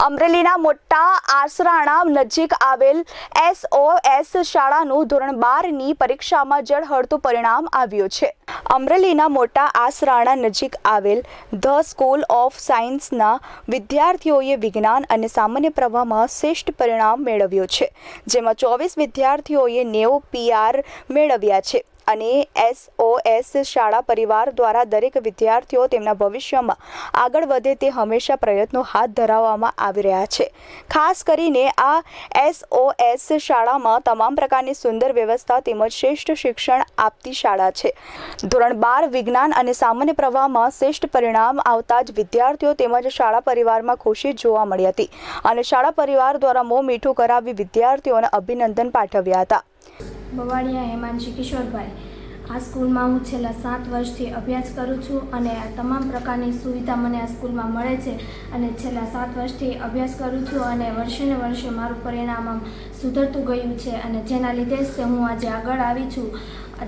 અમરેલીના મોટા આસરાણા નજીક આવેલ એસઓએસ શાળાનું ધોરણ બારની પરીક્ષામાં જળહળતું પરિણામ આવ્યું છે. અમરેલીના મોટા આસરાણા નજીક આવેલ ધ સ્કૂલ ઓફ સાયન્સના વિદ્યાર્થીઓએ વિજ્ઞાન અને સામાન્ય પ્રવાહમાં શ્રેષ્ઠ પરિણામ મેળવ્યું છે, જેમાં ચોવીસ વિદ્યાર્થીઓએ નેવું પીઆર મેળવ્યા છે અને એસઓએસ શાળા પરિવાર દ્વારા દરેક વિદ્યાર્થીઓ તેમના ભવિષ્યમાં આગળ વધે તે હંમેશા પ્રયત્નો હાથ ધરાવવામાં આવી રહ્યા છે. ખાસ કરીને આ એસઓએસ શાળામાં તમામ પ્રકારની સુંદર વ્યવસ્થા તેમજ શ્રેષ્ઠ શિક્ષણ આપતી શાળા છે. ધોરણ બાર વિજ્ઞાન અને સામાન્ય પ્રવાહમાં શ્રેષ્ઠ પરિણામ આવતા જ વિદ્યાર્થીઓ તેમજ શાળા પરિવારમાં ખુશી જોવા મળી હતી. અને શાળા પરિવાર દ્વારા મોં મીઠું કરાવી વિદ્યાર્થીઓને અભિનંદન પાઠવ્યા હતા. બવાડિયા હેમાંશી કિશોરભાઈ, આ સ્કૂલમાં હું છેલ્લા સાત વર્ષથી અભ્યાસ કરું છું અને તમામ પ્રકારની સુવિધા મને આ સ્કૂલમાં મળે છે અને છેલ્લા સાત વર્ષથી અભ્યાસ કરું છું અને વર્ષે ને વર્ષે મારું પરિણામ સુધરતું ગયું છે અને જેના લીધે જ હું આજે આગળ આવી છું.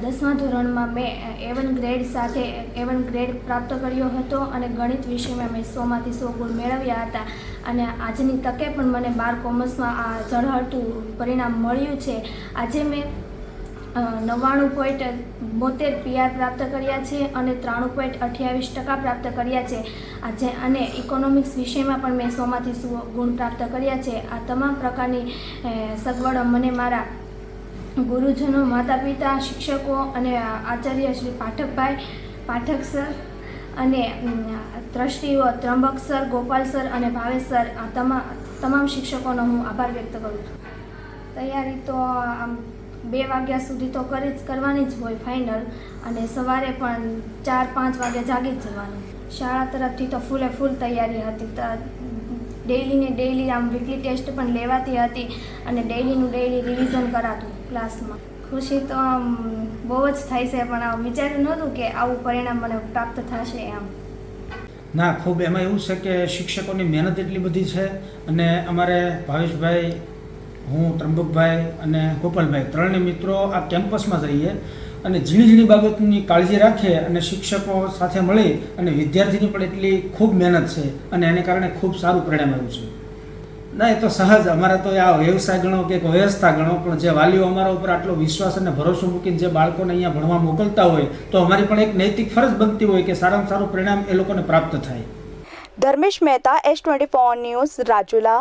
દસમા ધોરણમાં મેં એવન ગ્રેડ સાથે એવન ગ્રેડ પ્રાપ્ત કર્યો હતો અને ગણિત વિષયમાં મેં સોમાંથી સો ગુણ મેળવ્યા હતા. અને આજની તકે પણ મને બાર કોમર્સમાં આ ઝળહળતું પરિણામ મળ્યું છે. આજે મેં નવ્વાણું પોઈન્ટ બોતેર પીઆર પ્રાપ્ત કર્યા છે અને ત્રાણું પોઈન્ટ અઠ્યાવીસ ટકા પ્રાપ્ત કર્યા છે. આજે અને ઇકોનોમિક્સ વિષયમાં પણ મેં સોમાંથી સો ગુણ પ્રાપ્ત કર્યા છે. આ તમામ પ્રકારની સગવડો મને મારા ગુરુજનો માતા પિતા શિક્ષકો અને આચાર્ય શ્રી પાઠકભાઈ, પાઠક સર અને ટ્રસ્ટીઓ ત્રંબક સર, ગોપાલ સર અને ભાવેશ સર, આ તમામ તમામ શિક્ષકોનો હું આભાર વ્યક્ત કરું છું. તૈયારી તો આમ બે વાગ્યા સુધી તો કરી જ, કરવાની જ હોય ફાઇનલ અને સવારે પણ ચાર પાંચ વાગે જાગી જ જવાનું. શાળા તરફથી તો ફૂલે ફૂલ તૈયારી હતી તો ડેઈલી ને ડેઈલી આમ વીકલી ટેસ્ટ પણ લેવાતી હતી અને ડેઈલીનું ડેઈલી રિવિઝન કરાતું ક્લાસમાં ખુશી તો આમ બહુ જ થાય છે, પણ આમ વિચાર્યું નહોતું કે આવું પરિણામ મને પ્રાપ્ત થશે એમ. ના, ખૂબ એમાં એવું છે કે શિક્ષકોની મહેનત એટલી બધી છે અને અમારે ભાવેશભાઈ હું ત્રંબકભાઈ અને ગોપાલભાઈ, ત્રણેય મિત્રો આ કેમ્પસમાં જ રહીએ અને ઝીણી ઝીણી બાબતની કાળજી રાખે અને શિક્ષકો સાથે મળી અને વિદ્યાર્થીની પણ એટલી ખૂબ મહેનત છે અને એને કારણે ખૂબ સારું પરિણામ આવ્યું છે. ના, એ તો સહજ. અમારે તો આ વ્યવસાય ગણો કે વ્યવસ્થા ગણો, પણ જે વાલીઓ અમારા ઉપર આટલો વિશ્વાસ અને ભરોસો મૂકીને જે બાળકોને અહીંયા ભણવા મોકલતા હોય, તો અમારી પણ એક નૈતિક ફરજ બનતી હોય કે સારામાં સારું પરિણામ એ લોકોને પ્રાપ્ત થાય. Dharmesh Mehta S twenty four news Rajula.